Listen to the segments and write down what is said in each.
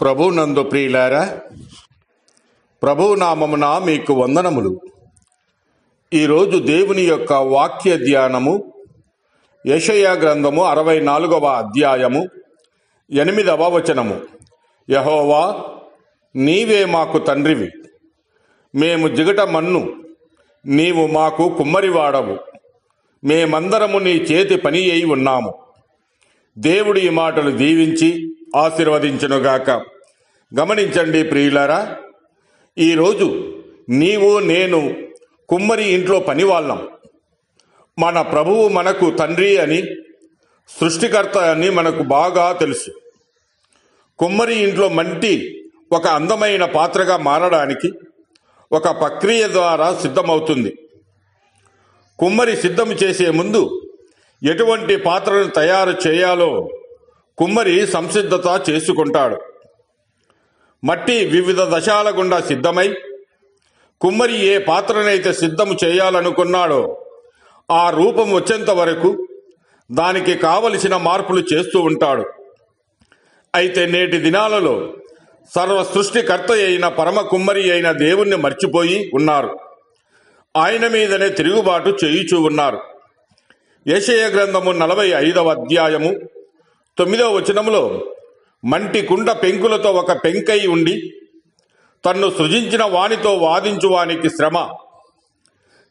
ప్రభు నందు ప్రియులారా ప్రభు నామమున మీకు వందనములు. ఈరోజు దేవుని యొక్క వాక్య ధ్యానము యషయ గ్రంథము అరవై నాలుగవ అధ్యాయము ఎనిమిదవ వచనము. యహోవా నీవే మాకు తండ్రివి. మేము జిగట మన్ను నీవు మాకు కుమ్మరివాడవు. మేమందరము నీ చేతి పని అయి ఉన్నాము. దేవుడి ఈ మాటలు దీవించి ఆశీర్వదించునుగాక. గమనించండి ప్రియులారా ఈరోజు నీవు నేను కుమ్మరి ఇంట్లో పనివాళ్ళం. మన ప్రభువు మనకు తండ్రి అని సృష్టికర్త అని మనకు బాగా తెలుసు. కుమ్మరి ఇంట్లో మంటి ఒక అందమైన పాత్రగా మారడానికి ఒక ప్రక్రియ ద్వారా సిద్ధమవుతుంది. కుమ్మరి సిద్ధం చేసే ముందు ఎటువంటి పాత్రను తయారు చేయాలో కుమ్మరి సంసిద్ధత చేసుకుంటాడు. మట్టి వివిధ దశాల గుండా సిద్ధమై కుమ్మరి ఏ పాత్రనైతే సిద్ధము చేయాలనుకున్నాడో ఆ రూపం వచ్చేంత వరకు దానికి కావలసిన మార్పులు చేస్తూ ఉంటాడు. అయితే నేటి దినాలలో సర్వ సృష్టికర్త అయిన పరమ కుమ్మరి అయిన దేవుణ్ణి మర్చిపోయి ఉన్నారు. ఆయన మీదనే తిరుగుబాటు చేయుచూ ఉన్నారు. యశయ గ్రంథము నలభై ఐదవ అధ్యాయము తొమ్మిదవ వచనములో మంటి కుండ పెంకులతో ఒక పెంకై ఉండి తన్ను సృజించిన వానితో వాదించు వానికి శ్రమ.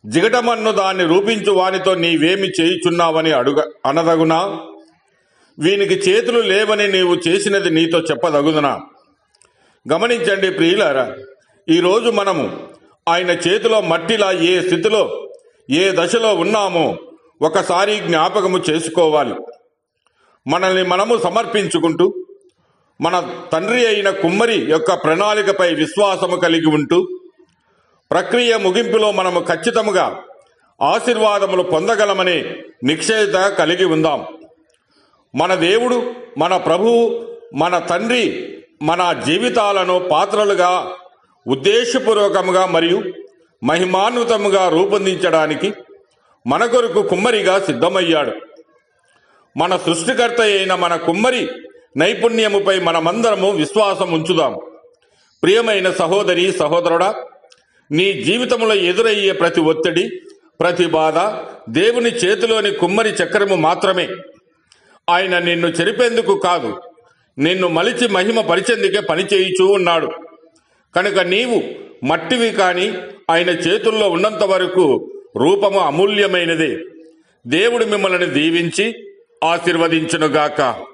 జిగటమన్ను దాన్ని రూపించు వానితో నీవేమి చేయుచున్నావని అడుగ అనదగునా? వీనికి చేతులు లేవని నీవు చేసినది నీతో చెప్పదగుదునా? గమనించండి ప్రియులారా ఈరోజు మనము ఆయన చేతిలో మట్టిలా ఏ స్థితిలో ఏ దశలో ఉన్నామో ఒకసారి జ్ఞాపకము చేసుకోవాలి. మనల్ని మనము సమర్పించుకుంటూ మన తండ్రి అయిన కుమ్మరి యొక్క ప్రణాళికపై విశ్వాసము కలిగి ఉంటూ ప్రక్రియ ముగింపులో మనము ఖచ్చితముగా ఆశీర్వాదములు పొందగలమనే నిక్షేత కలిగి ఉందాం. మన దేవుడు మన ప్రభువు మన తండ్రి మన జీవితాలను పాత్రలుగా ఉద్దేశపూర్వకముగా మరియు మహిమాన్వితముగా రూపొందించడానికి మన కొరకు కుమ్మరిగా సిద్ధమయ్యాడు. మన సృష్టికర్త అయిన మన కుమ్మరి నైపుణ్యముపై మనమందరము విశ్వాసం ఉంచుదాం. ప్రియమైన సహోదరి సహోదరుడా నీ జీవితంలో ఎదురయ్యే ప్రతి ఒత్తిడి ప్రతి బాధ దేవుని చేతిలోని కుమ్మరి చక్రము మాత్రమే. ఆయన నిన్ను చెరిపేందుకు కాదు నిన్ను మలిచి మహిమ పరిచేందుకే పనిచేయుచూ ఉన్నాడు. కనుక నీవు మట్టివి కాని ఆయన చేతుల్లో ఉన్నంత వరకు రూపము అమూల్యమైనదే. దేవుడు మిమ్మల్ని దీవించి ఆశీర్వదించునుగాక.